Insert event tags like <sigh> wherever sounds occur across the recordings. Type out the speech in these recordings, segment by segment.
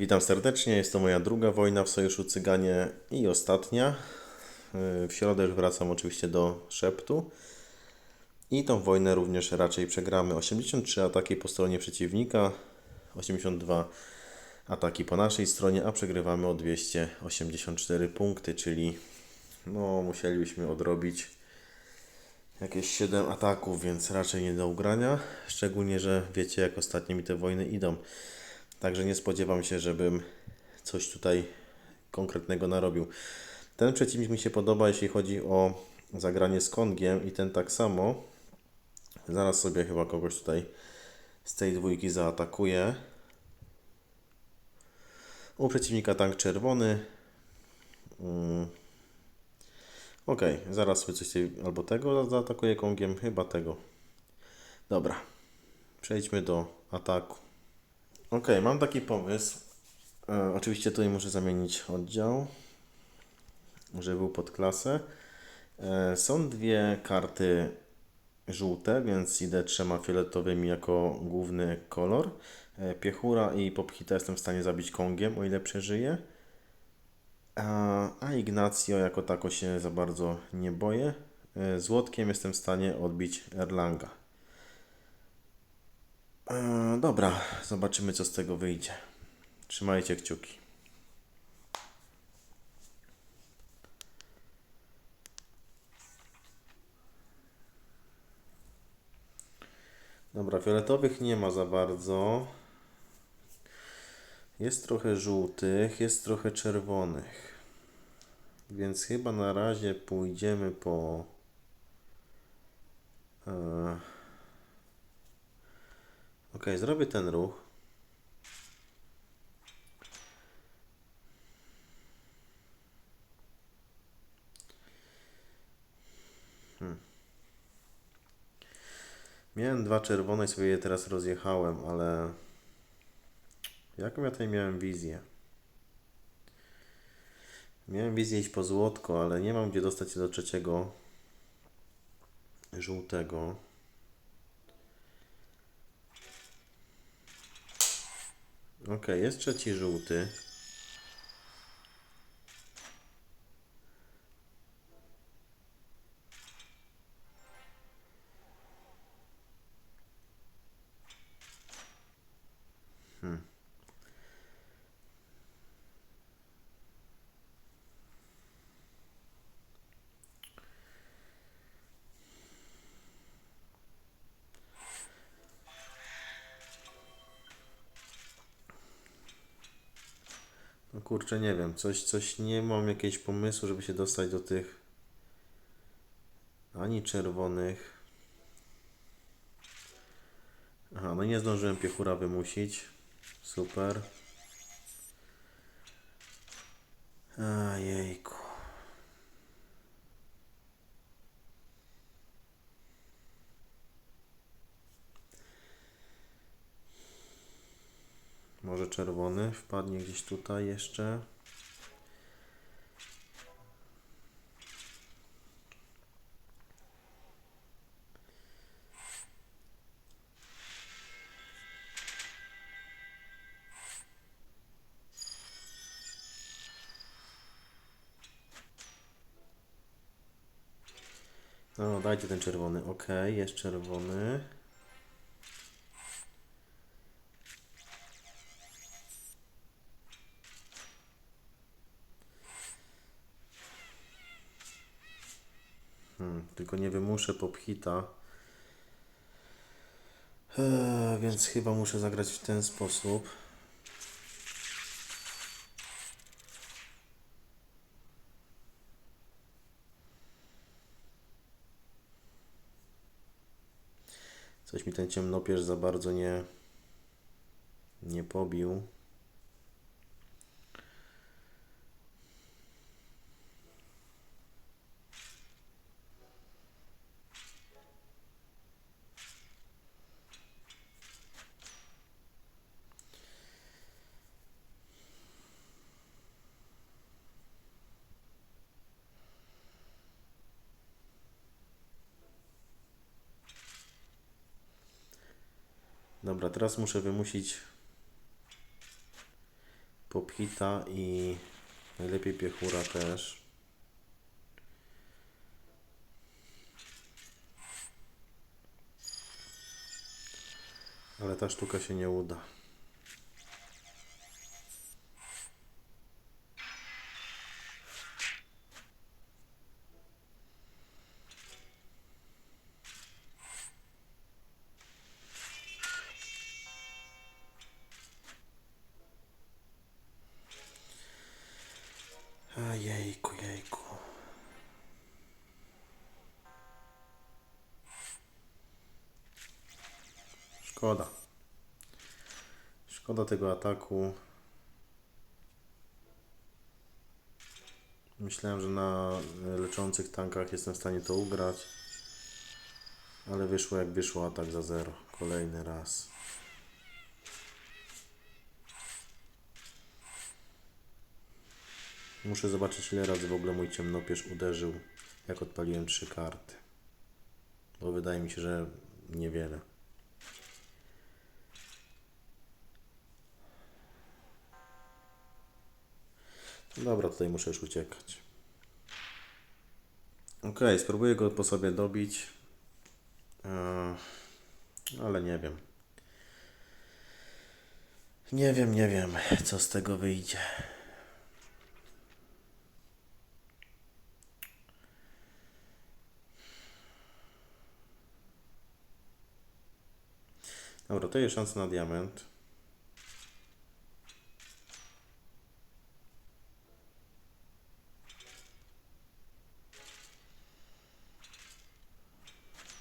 Witam serdecznie, jest to moja druga wojna w Sojuszu Cyganie i ostatnia. Yy, W środę już wracam oczywiście do szeptu. I tą wojnę również raczej przegramy. 83 ataki po stronie przeciwnika, 82 ataki po naszej stronie, a przegrywamy o 284 punkty, czyli no, musielibyśmy odrobić jakieś 7 ataków, więc raczej nie do ugrania. Szczególnie, że wiecie, jak ostatnio mi te wojny idą. Także nie spodziewam się, żebym coś tutaj konkretnego narobił. Ten przeciwnik mi się podoba, jeśli chodzi o zagranie z Kongiem i ten tak samo. Zaraz sobie chyba kogoś tutaj z tej dwójki zaatakuję. U przeciwnika tank czerwony. Mm. Ok, zaraz sobie coś tej, albo tego zaatakuję Kongiem, chyba tego. Dobra, przejdźmy do ataku. Ok, mam taki pomysł. E, oczywiście tutaj muszę zamienić oddział, żeby był pod klasę. E, są dwie karty żółte, więc idę trzema fioletowymi jako główny kolor. E, Piechura i Popchita jestem w stanie zabić Kongiem, o ile przeżyję. A, a Ignacio jako tako się za bardzo nie boję. E, Złotkiem jestem w stanie odbić Erlanga. E, dobra, zobaczymy co z tego wyjdzie. Trzymajcie kciuki. Dobra, fioletowych nie ma za bardzo. Jest trochę żółtych, jest trochę czerwonych. Więc chyba na razie pójdziemy po. E, Ok, zrobię ten ruch. Hmm. Miałem dwa czerwone i sobie je teraz rozjechałem, ale jaką ja tutaj miałem wizję? Miałem wizję iść po złotko, ale nie mam gdzie dostać się do trzeciego żółtego. Ok, jest trzeci żółty. Kurczę, nie wiem, coś, coś nie mam jakiegoś pomysłu, żeby się dostać do tych ani czerwonych. Aha, no nie zdążyłem piechura wymusić. Super. Ojejku. Może czerwony wpadnie gdzieś tutaj jeszcze. No, dajcie ten czerwony. Ok, jest czerwony. Hmm, wymuszę popchita. Eee, więc chyba muszę zagrać w ten sposób. Coś mi ten ciemnopierz za bardzo nie, nie pobił. Dobra, teraz muszę wymusić Pophita i najlepiej Piechura też. Ale ta sztuka się nie uda. A jejku, jejku. Szkoda. Szkoda tego ataku. Myślałem, że na leczących tankach jestem w stanie to ugrać. Ale wyszło jak wyszło atak za zero. Kolejny raz. Muszę zobaczyć ile razy w ogóle mój ciemnopierz uderzył, jak odpaliłem trzy karty. Bo wydaje mi się, że niewiele. Dobra, tutaj muszę już uciekać. Ok, spróbuję go po sobie dobić. Eee, ale nie wiem. Nie wiem, nie wiem, co z tego wyjdzie. Jest szansa na diament.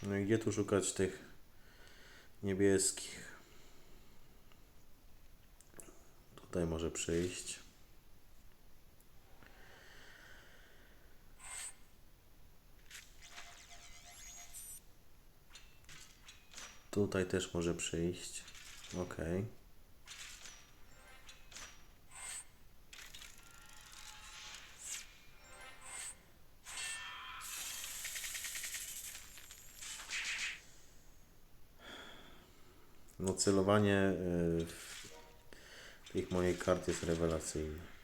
No i gdzie tu szukać tych niebieskich? Tutaj może przyjść. Tutaj też może przyjść. Ok. No celowanie y, w tych moich kart jest rewelacyjne.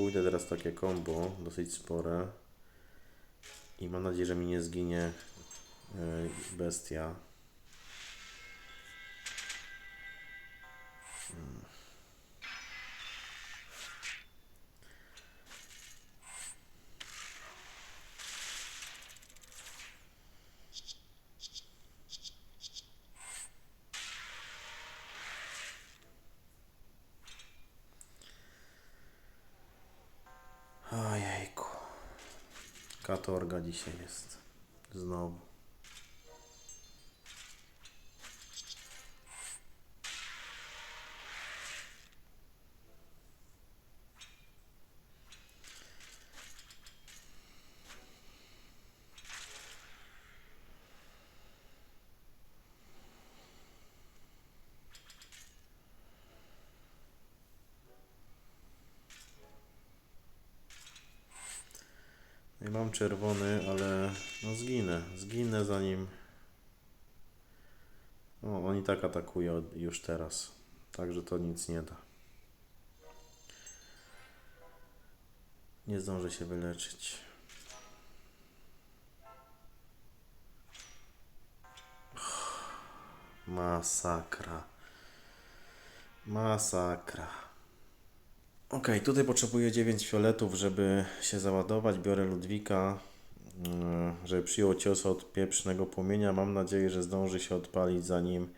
Pójdę teraz takie combo, dosyć spore. I mam nadzieję, że mi nie zginie y, bestia. Katorga dzisiaj jest. Znowu. Nie czerwony, ale no zginę. Zginę zanim. O, oni tak atakują od- już teraz. Także to nic nie da. Nie zdążę się wyleczyć. Masakra. Masakra. Ok, tutaj potrzebuję 9 fioletów, żeby się załadować. Biorę Ludwika, mm, żeby przyjął cios od pieprznego płomienia. Mam nadzieję, że zdąży się odpalić zanim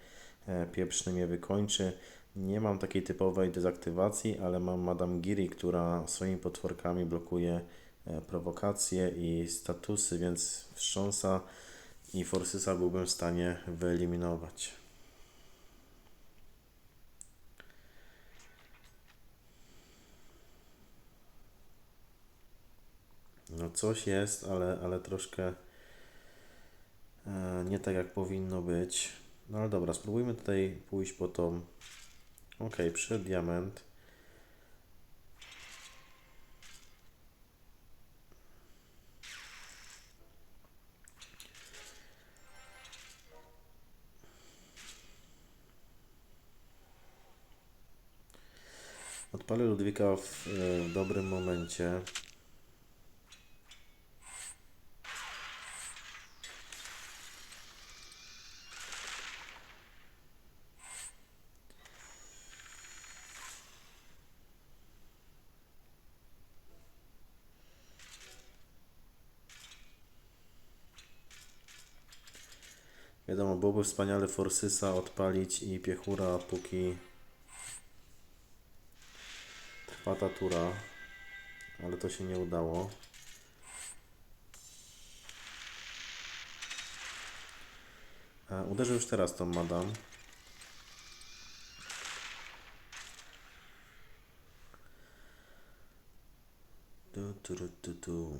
e, pieprzny mnie wykończy. Nie mam takiej typowej dezaktywacji, ale mam Madame Giri, która swoimi potworkami blokuje e, prowokacje i statusy, więc wstrząsa i Forsysa byłbym w stanie wyeliminować. No coś jest, ale, ale troszkę e, nie tak jak powinno być. No ale dobra, spróbujmy tutaj pójść po tą. Ok, przyszedł diament. Odpalę Ludwika w, e, w dobrym momencie. Wiadomo, byłoby wspaniale Forsysa odpalić i Piechura, póki trwa ta tura, ale to się nie udało. E, Uderzę już teraz tą madam. Tu, tu, tu, tu,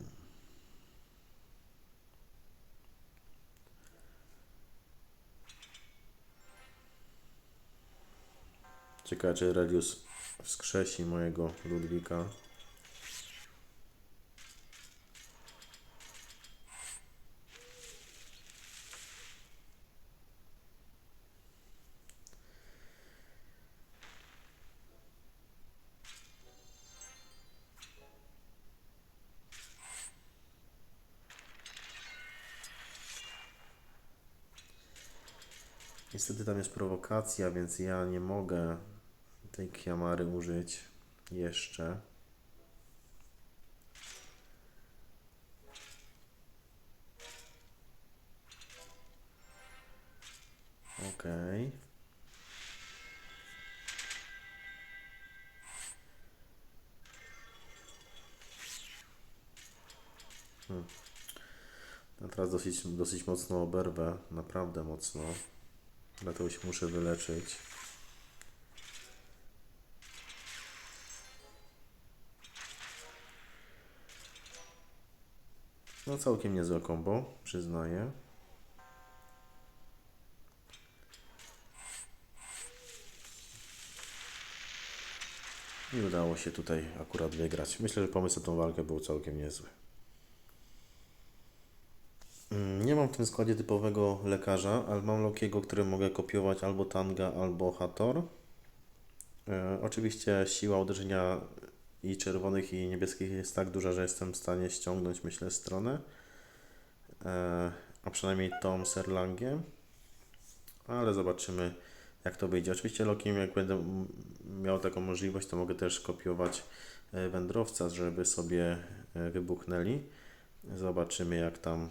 Ciekawe, czy Relius wskrzesi mojego Ludwika. Niestety tam jest prowokacja, więc ja nie mogę tej Kiamary użyć jeszcze. Okej. Hmm. Ja teraz dosyć, dosyć mocno oberwę, naprawdę mocno. Dlatego się muszę wyleczyć. No całkiem niezłe kombo, przyznaję. I udało się tutaj akurat wygrać. Myślę, że pomysł na tą walkę był całkiem niezły. Mm, Nie mam w tym składzie typowego lekarza, ale mam Lokiego, który mogę kopiować albo Tanga, albo Hator. E, oczywiście siła uderzenia i czerwonych i niebieskich jest tak duża, że jestem w stanie ściągnąć, myślę, stronę. E, a przynajmniej tą Serlangiem. Ale zobaczymy, jak to wyjdzie. Oczywiście Lokiem, jak będę miał taką możliwość, to mogę też kopiować e, wędrowca, żeby sobie e, wybuchnęli. Zobaczymy, jak tam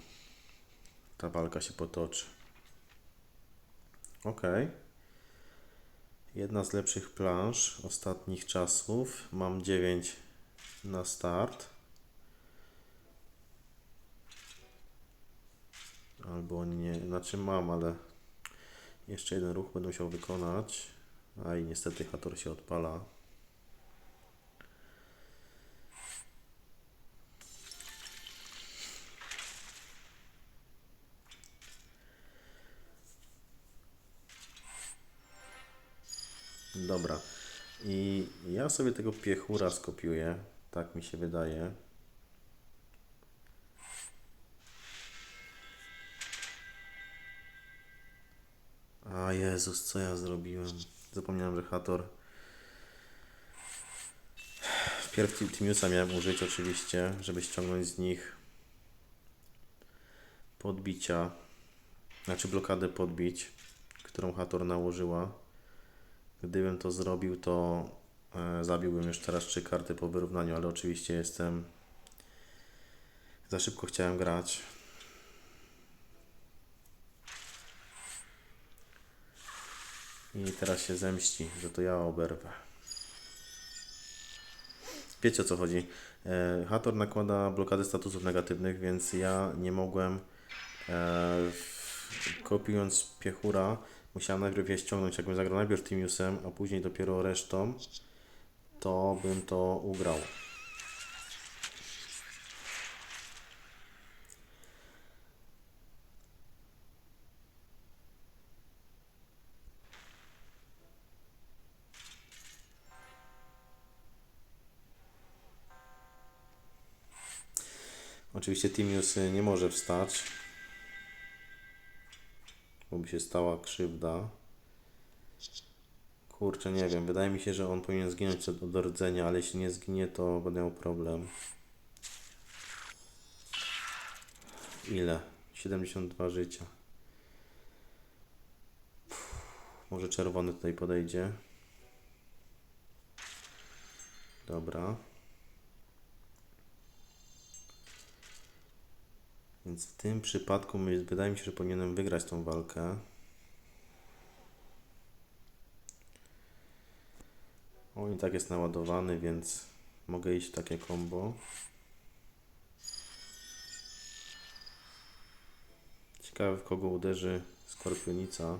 ta walka się potoczy. Ok. Jedna z lepszych planż ostatnich czasów. Mam 9 na start. Albo nie, znaczy mam, ale jeszcze jeden ruch będę musiał wykonać. A i niestety Hator się odpala. Dobra. I ja sobie tego piechura skopiuję. Tak mi się wydaje. A Jezus, co ja zrobiłem? Zapomniałem, że Hator. Wpierw Ti- Timiusa miałem użyć oczywiście, żeby ściągnąć z nich podbicia, znaczy blokadę podbić, którą Hator nałożyła. Gdybym to zrobił, to e, zabiłbym już teraz trzy karty po wyrównaniu, ale oczywiście jestem. Za szybko chciałem grać. I teraz się zemści, że to ja oberwę. Wiecie o co chodzi. E, Hator nakłada blokady statusów negatywnych, więc ja nie mogłem, e, kopiując piechura, musiałem najpierw je ściągnąć, jakbym zagrał najpierw Timiusem, a później dopiero resztą, to bym to ugrał. Oczywiście Timius nie może wstać, bo się stała krzywda. Kurczę, nie wiem, wydaje mi się, że on powinien zginąć co do, do rdzenia, ale jeśli nie zginie, to będę miał problem. Ile? 72 życia. Może czerwony tutaj podejdzie. Dobra. Więc w tym przypadku wydaje mi się, że powinienem wygrać tą walkę. On i tak jest naładowany, więc mogę iść w takie combo. Ciekawe w kogo uderzy skorpionica.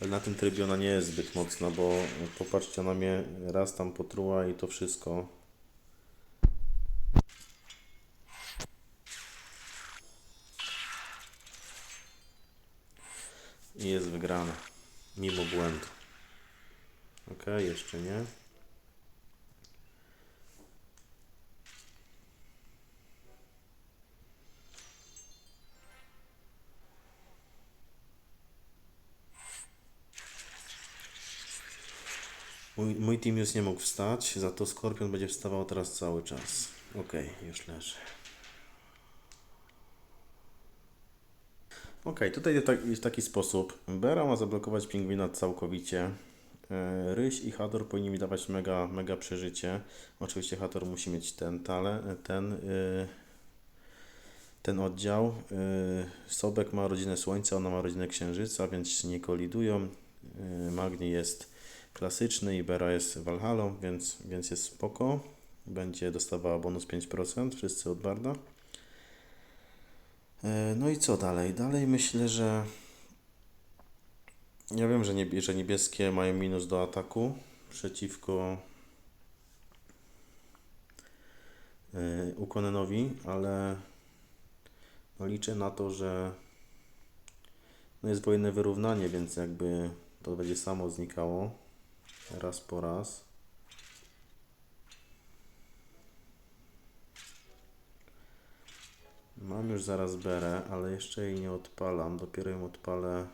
Ale na tym trybie ona nie jest zbyt mocna, bo popatrzcie, ona mnie raz tam potruła i to wszystko. Wygrana. Mimo błędu. Ok, jeszcze nie. Mój, mój team już nie mógł wstać, za to Skorpion będzie wstawał teraz cały czas. Ok, już leży. Ok, tutaj jest taki, jest taki sposób. Bera ma zablokować pingwina całkowicie. E, Ryś i Hador powinni mi dawać mega, mega przeżycie. Oczywiście Hador musi mieć ten tale, ten, y, ten oddział. Sobek ma rodzinę Słońca, ona ma rodzinę Księżyca, więc nie kolidują. Y, Magni jest klasyczny i Bera jest Valhalla, więc, więc jest spoko. Będzie dostawała bonus 5%, wszyscy od Barda. E, No i co dalej? Dalej myślę, że ja wiem, że, niebie, że niebieskie mają minus do ataku przeciwko yy, Ukonenowi, ale no liczę na to, że no jest wojenne wyrównanie, więc jakby to będzie samo znikało raz po raz. Mam już zaraz berę, ale jeszcze jej nie odpalam. Dopiero ją odpalę.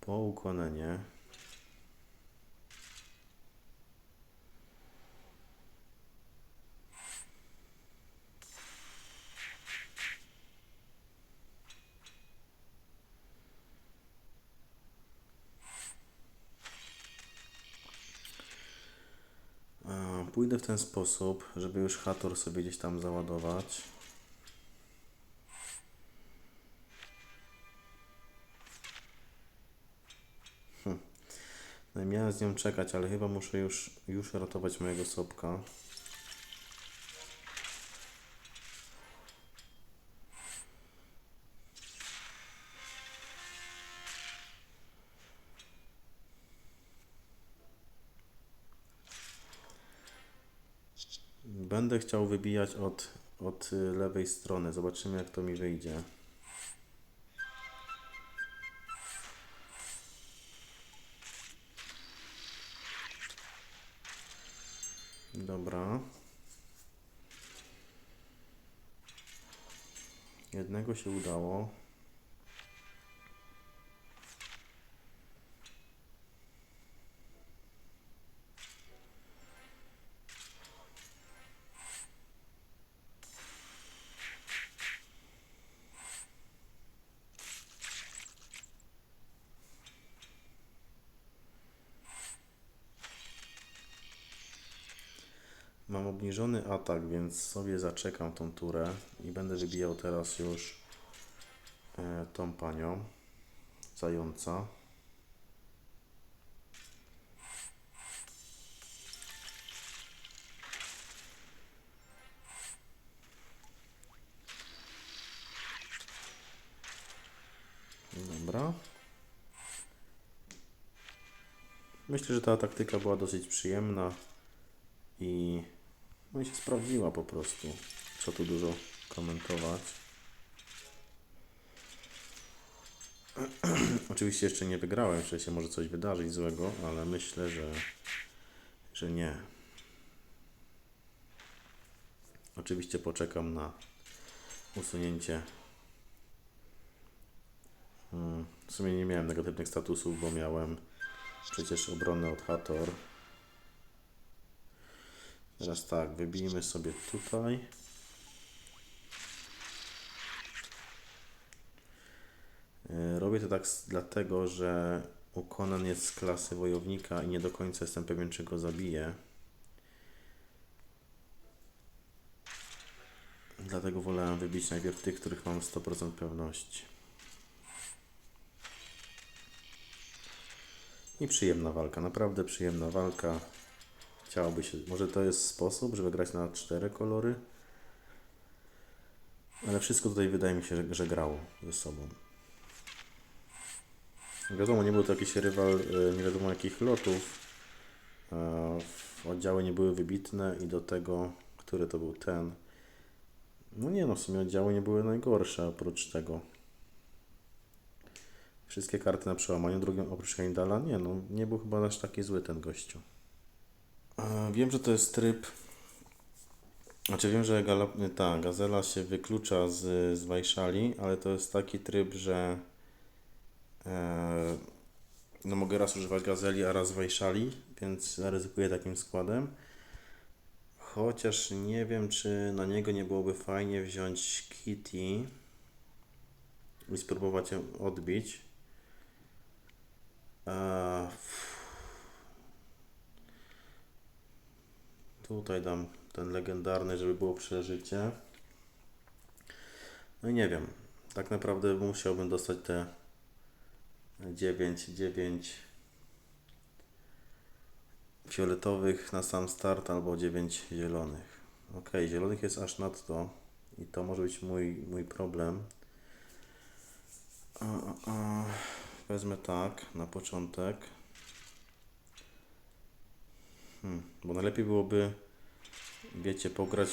Po ukonenie. Pójdę w ten sposób, żeby już Hator sobie gdzieś tam załadować. Hm. No miałem z nią czekać, ale chyba muszę już, już ratować mojego sopka. Będę chciał wybijać od, od lewej strony. Zobaczymy, jak to mi wyjdzie. Dobra. Jednego się udało. Obniżony atak, więc sobie zaczekam tą turę i będę wybijał teraz już e, tą panią zająca. Dobra. Myślę, że ta taktyka była dosyć przyjemna i no i się sprawdziła po prostu. Co tu dużo komentować. <clears throat> Oczywiście jeszcze nie wygrałem, jeszcze się może coś wydarzyć złego, ale myślę, że, że nie. Oczywiście poczekam na usunięcie. Hmm, W sumie nie miałem negatywnych statusów, bo miałem przecież obronę od Hator. Teraz tak, wybijmy sobie tutaj. E, Robię to tak dlatego, że Ukonan jest z klasy wojownika i nie do końca jestem pewien, czy go zabiję. Dlatego wolałem wybić najpierw tych, których mam 100% pewności. I przyjemna walka, naprawdę przyjemna walka. Chciałoby się, może to jest sposób, żeby grać na cztery kolory? Ale wszystko tutaj wydaje mi się, że, że grało ze sobą. Wiadomo, nie był to jakiś rywal e, nie wiadomo jakich lotów. Oddziały nie były wybitne i do tego, który to był ten. No nie no, w sumie oddziały nie były najgorsze oprócz tego. Wszystkie karty na przełamaniu, drugim oprócz Heimdalla, nie no, nie był chyba aż taki zły ten gościu. E, Wiem, że to jest tryb. Znaczy wiem, że gala, ta gazela się wyklucza z, z Wajszali, ale to jest taki tryb, że e, no mogę raz używać gazeli, a raz Wajszali, więc zaryzykuję takim składem. Chociaż nie wiem, czy na niego nie byłoby fajnie wziąć Kitty i spróbować ją odbić. Eee, Tutaj dam ten legendarny, żeby było przeżycie. No i nie wiem. Tak naprawdę musiałbym dostać te 9, 9 fioletowych na sam start albo 9 zielonych. Ok, zielonych jest aż nadto i to może być mój, mój problem. Wezmę tak na początek. Hmm, bo najlepiej byłoby, wiecie, pograć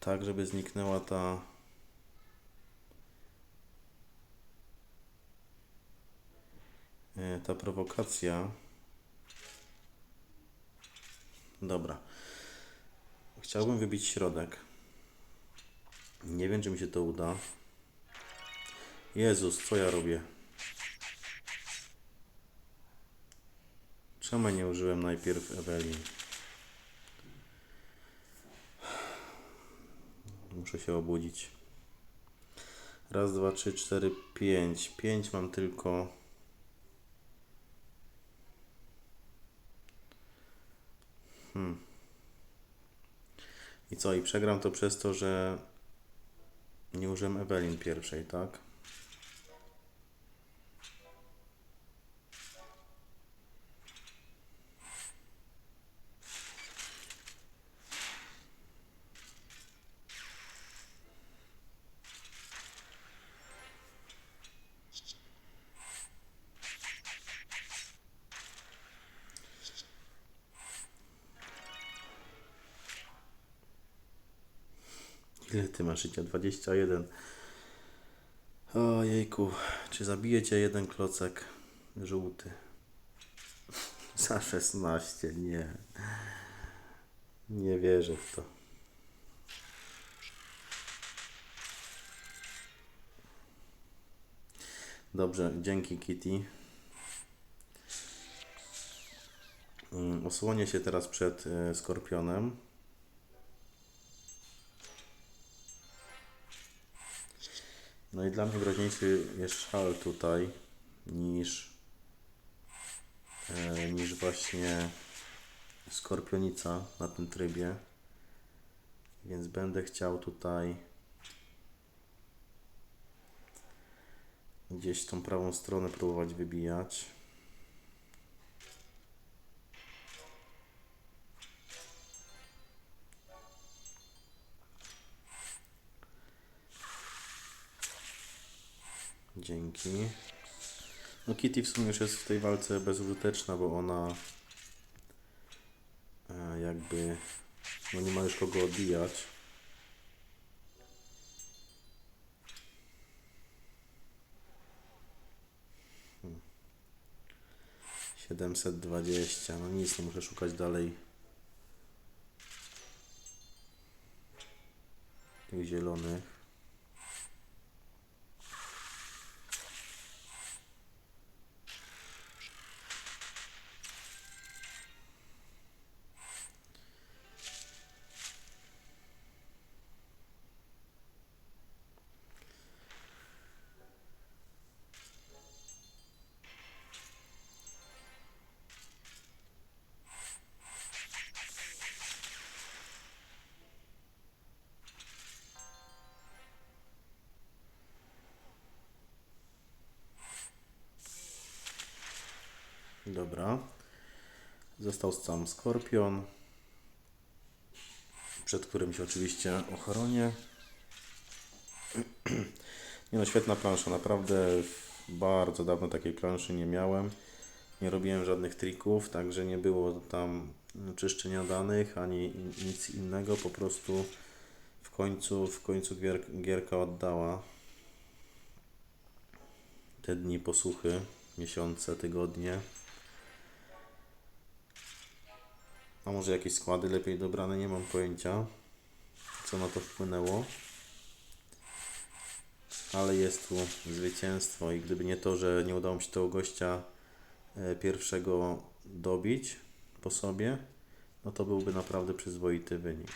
tak, żeby zniknęła ta e, ta prowokacja. Dobra. Chciałbym wybić środek. Nie wiem, czy mi się to uda. Jezus, co ja robię? Czemu nie użyłem najpierw Ewelin? Muszę się obudzić. Raz, dwa, trzy, cztery, pięć. Pięć mam tylko. Hmm. I co? I przegram to przez to, że nie użyłem Ewelin pierwszej, tak? Ile ty masz życia? 21. Ojejku, czy zabijecie jeden klocek żółty? <laughs> Za 16, nie. Nie wierzę w to. Dobrze, dzięki Kitty. Mm, Osłonię się teraz przed e, skorpionem. No i dla mnie groźniejszy jest szal tutaj niż, e, niż właśnie skorpionica na tym trybie. Więc będę chciał tutaj gdzieś tą prawą stronę próbować wybijać. Dzięki. No Kitty w sumie już jest w tej walce bezużyteczna, bo ona e, jakby no nie ma już kogo odbijać. Hmm. 720, no nic, no muszę szukać dalej tych zielonych. Dobra. Został sam skorpion, przed którym się oczywiście ochronię. <clears throat> Nie no, świetna plansza, naprawdę bardzo dawno takiej planszy nie miałem. Nie robiłem żadnych trików, także nie było tam czyszczenia danych ani nic innego, po prostu w końcu, w końcu gier, gierka oddała te dni posłuchy, miesiące, tygodnie. A może jakieś składy lepiej dobrane, nie mam pojęcia, co na to wpłynęło. Ale jest tu zwycięstwo i gdyby nie to, że nie udało mi się tego gościa e, pierwszego dobić po sobie, no to byłby naprawdę przyzwoity wynik.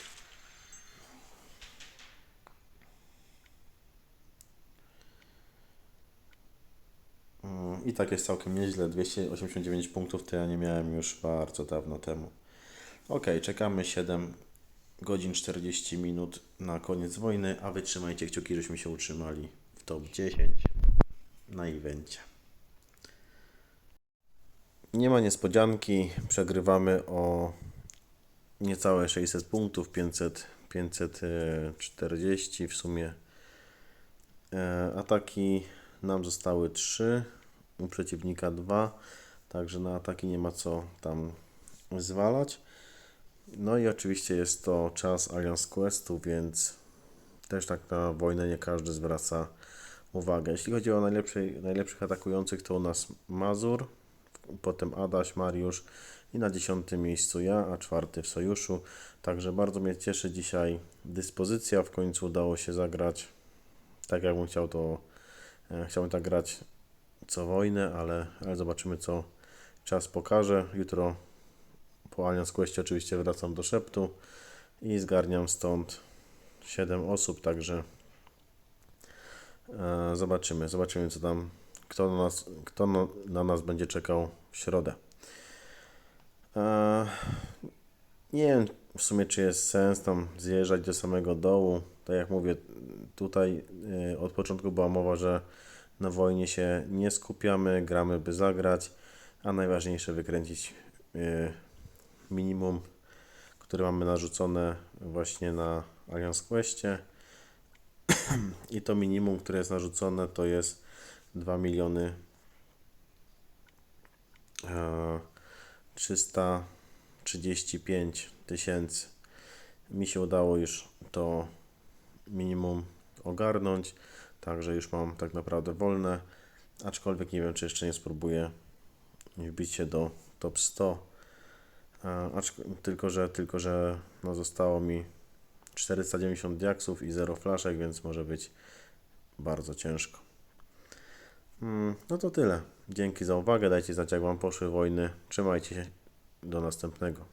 Mm, I tak jest całkiem nieźle. 289 punktów to ja nie miałem już bardzo dawno temu. Ok, czekamy 7 godzin 40 minut na koniec wojny, a wy trzymajcie kciuki, żeśmy się utrzymali w top 10 na evencie. Nie ma niespodzianki, przegrywamy o niecałe 600 punktów, 500, 540 w sumie. E, Ataki nam zostały 3, u przeciwnika 2, także na ataki nie ma co tam zwalać. No i oczywiście jest to czas Alliance Questu, więc też tak na wojnę nie każdy zwraca uwagę. Jeśli chodzi o najlepszych, atakujących, to u nas Mazur, potem Adaś, Mariusz i na dziesiątym miejscu ja, a czwarty w sojuszu. Także bardzo mnie cieszy dzisiaj dyspozycja. W końcu udało się zagrać tak, jakbym chciał to. e, Chciałbym tak grać co wojnę, ale, ale zobaczymy, co czas pokaże. Jutro po Alliance Questie oczywiście wracam do szeptu i zgarniam stąd 7 osób, także e, zobaczymy, zobaczymy co tam, kto na nas, kto na, na nas będzie czekał w środę. E, nie wiem w sumie czy jest sens tam zjeżdżać do samego dołu. Tak jak mówię, tutaj e, od początku była mowa, że na wojnie się nie skupiamy, gramy by zagrać, a najważniejsze wykręcić minimum, które mamy narzucone właśnie na Alliance Questie. <clears throat> I to minimum, które jest narzucone, to jest 2 miliony e, 335 tysięcy. Mi się udało już to minimum ogarnąć, także już mam tak naprawdę wolne, aczkolwiek nie wiem, czy jeszcze nie spróbuję wbić się do top 100. Aczk- tylko, że, tylko, że no zostało mi 490 diaksów i 0 flaszek, więc może być bardzo ciężko. Mm, no to tyle. Dzięki za uwagę. Dajcie znać, jak Wam poszły wojny. Trzymajcie się. Do następnego.